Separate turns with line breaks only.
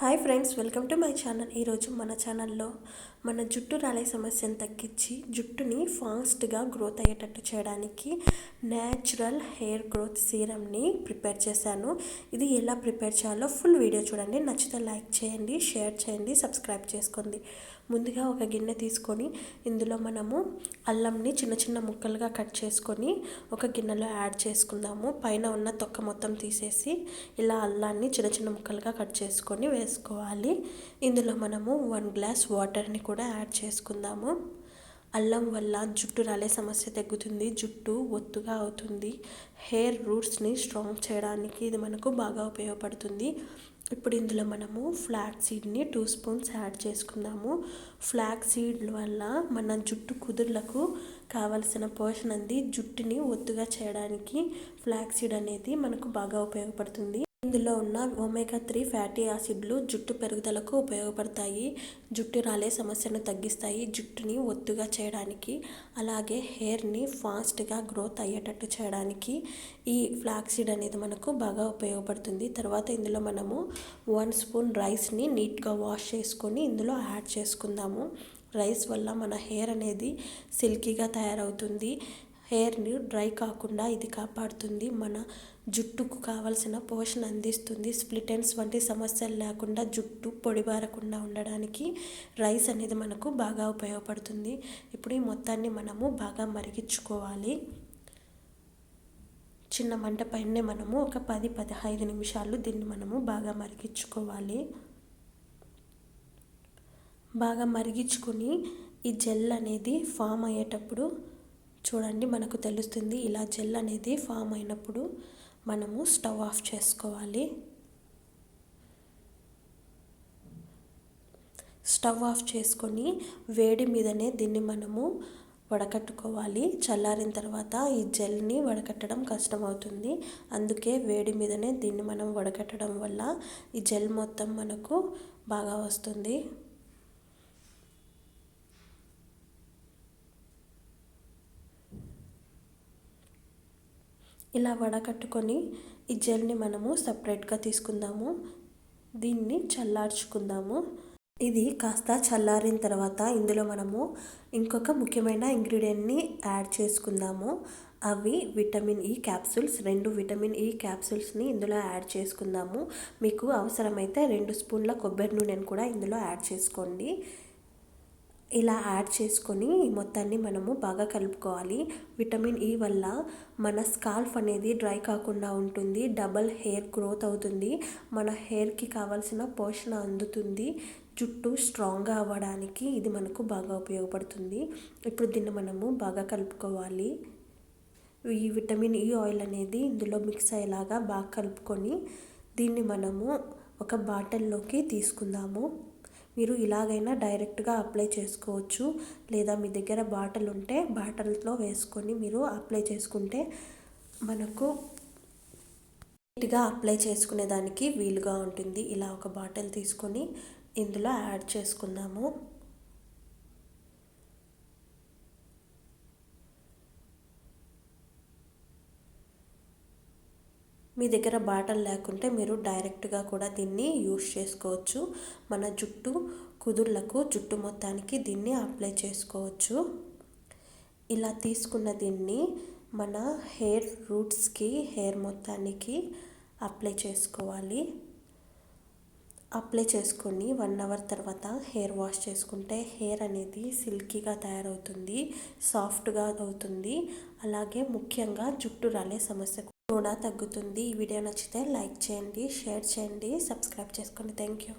Hi friends welcome to my channel. ఈరోజు మన ఛానల్లో మన జుట్టు రాలే సమస్యను తగ్గించి జుట్టుని ఫాస్ట్గా గ్రోత్ అయ్యేటట్టు చేయడానికి న్యాచురల్ హెయిర్ గ్రోత్ సీరమ్ని ప్రిపేర్ చేశాను. ఇది ఎలా ప్రిపేర్ చేయాలో ఫుల్ వీడియో చూడండి. నచ్చితే లైక్ చేయండి షేర్ చేయండి సబ్స్క్రైబ్ చేసుకోండి. ముందుగా ఒక గిన్నె తీసుకొని ఇందులో మనము అల్లంని చిన్న చిన్న ముక్కలుగా కట్ చేసుకొని ఒక గిన్నెలో యాడ్ చేసుకుందాము. పైన ఉన్న తొక్క మొత్తం తీసేసి ఇలా అల్లాన్ని చిన్న చిన్న ముక్కలుగా కట్ చేసుకొని వేసుకోవాలి ఇందులో మనము వన్ గ్లాస్ వాటర్ని కూడా యాడ్ చేసుకుందాము. అల్లం వల్ల జుట్టు రాలే సమస్య తగ్గుతుంది. జుట్టు ఒత్తుగా అవుతుంది. హెయిర్ రూట్స్ని స్ట్రాంగ్ చేయడానికి ఇది మనకు బాగా ఉపయోగపడుతుంది. ఇప్పుడు ఇందులో మనము ఫ్లాక్ సీడ్ని టూ స్పూన్స్ యాడ్ చేసుకుందాము. ఫ్లాక్ సీడ్ వల్ల మన జుట్టు కుదుర్లకు కావలసిన పోషణ అంది. జుట్టుని ఒత్తుగా చేయడానికి ఫ్లాక్ సీడ్ అనేది మనకు బాగా ఉపయోగపడుతుంది. ఇందులో ఉన్న ఒమేగా త్రీ ఫ్యాటీ యాసిడ్లు జుట్టు పెరుగుదలకు ఉపయోగపడతాయి. జుట్టు రాలే సమస్యను తగ్గిస్తాయి. జుట్టుని ఒత్తుగా చేయడానికి అలాగే హెయిర్ని ఫాస్ట్గా గ్రోత్ అయ్యేటట్టు చేయడానికి ఈ ఫ్లాక్సీడ్ అనేది మనకు బాగా ఉపయోగపడుతుంది. తర్వాత ఇందులో మనము వన్ స్పూన్ రైస్ని నీట్గా వాష్ చేసుకొని ఇందులో యాడ్ చేసుకుందాము. రైస్ వల్ల మన హెయిర్ అనేది సిల్కీగా తయారవుతుంది. హెయిర్ని డ్రై కాకుండా ఇది కాపాడుతుంది. మన జుట్టుకు కావలసిన పోషణ అందిస్తుంది. స్ప్లిటెన్స్ వంటి సమస్యలు లేకుండా జుట్టు పొడిబారకుండా ఉండడానికి రైస్ అనేది మనకు బాగా ఉపయోగపడుతుంది. ఇప్పుడు ఈ మొత్తాన్ని మనము బాగా మరిగించుకోవాలి. చిన్న మంట పైనే మనము ఒక పది పదహైదు నిమిషాలు దీన్ని మనము బాగా మరిగించుకోవాలి. బాగా మరిగించుకుని ఈ జెల్ అనేది ఫామ్ అయ్యేటప్పుడు చూడండి మనకు తెలుస్తుంది ఇలా జెల్ అనేది ఫామ్ అయినప్పుడు మనము స్టవ్ ఆఫ్ చేసుకోవాలి. స్టవ్ ఆఫ్ చేసుకొని వేడి మీదనే దీన్ని మనము వడకట్టుకోవాలి. చల్లారిన తర్వాత ఈ జెల్ని వడకట్టడం కష్టమవుతుంది. అందుకే వేడి మీదనే దీన్ని మనం వడకట్టడం వల్ల ఈ జెల్ మొత్తం మనకు బాగా వస్తుంది. ఇలా వడకట్టుకొని ఈ జెల్ని మనము సపరేట్గా తీసుకుందాము. దీన్ని చల్లార్చుకుందాము. ఇది కాస్త చల్లారిన తర్వాత ఇందులో మనము ఇంకొక ముఖ్యమైన ఇంగ్రీడియంట్ని యాడ్ చేసుకుందాము. అవి విటమిన్ ఈ క్యాప్సూల్స్ రెండు విటమిన్ ఈ క్యాప్సూల్స్ని ఇందులో యాడ్ చేసుకుందాము. మీకు అవసరమైతే రెండు స్పూన్ల కొబ్బరి నూనెను కూడా ఇందులో యాడ్ చేసుకోండి. ఇలా యాడ్ చేసుకొని మొత్తాన్ని మనము బాగా కలుపుకోవాలి. విటమిన్ ఈ వల్ల మన స్కాల్ఫ్ అనేది డ్రై కాకుండా ఉంటుంది. డబల్ హెయిర్ గ్రోత్ అవుతుంది. మన హెయిర్కి కావాల్సిన పోషణ అందుతుంది. జుట్టు స్ట్రాంగ్గా అవ్వడానికి ఇది మనకు బాగా ఉపయోగపడుతుంది. ఇప్పుడు దీన్ని మనము బాగా కలుపుకోవాలి. ఈ విటమిన్ ఈ ఆయిల్ అనేది ఇందులో మిక్స్ అయ్యేలాగా బాగా కలుపుకొని దీన్ని మనము ఒక బాటిల్లోకి తీసుకుందాము. మీరు ఇలాగైనా డైరెక్ట్గా అప్లై చేసుకోవచ్చు. లేదా మీ దగ్గర బాటిల్ ఉంటే బాటిల్తో వేసుకొని మీరు అప్లై చేసుకుంటే మనకు నీట్గా అప్లై చేసుకునే దానికి వీలుగా ఉంటుంది. ఇలా ఒక బాటిల్ తీసుకొని ఇందులో యాడ్ చేసుకుందాము. మీ దగ్గర బాటల్ లేకుంటే మీరు డైరెక్ట్గా కూడా దీన్ని యూస్ చేసుకోవచ్చు. మన జుట్టు కుదుర్లకు జుట్టు మొత్తానికి దీన్ని అప్లై చేసుకోవచ్చు. ఇలా తీసుకున్న దీన్ని మన హెయిర్ రూట్స్కి హెయిర్ మొత్తానికి అప్లై చేసుకోవాలి. అప్లై చేసుకొని వన్ అవర్ తర్వాత హెయిర్ వాష్ చేసుకుంటే హెయిర్ అనేది సిల్కీగా తయారవుతుంది సాఫ్ట్గా అవుతుంది. అలాగే ముఖ్యంగా జుట్టు రాలే సమస్య కూడా తగ్గుతుంది. ఈ వీడియో నచ్చితే లైక్ చేయండి షేర్ చేయండి సబ్స్క్రైబ్ చేసుకోండి. Thank you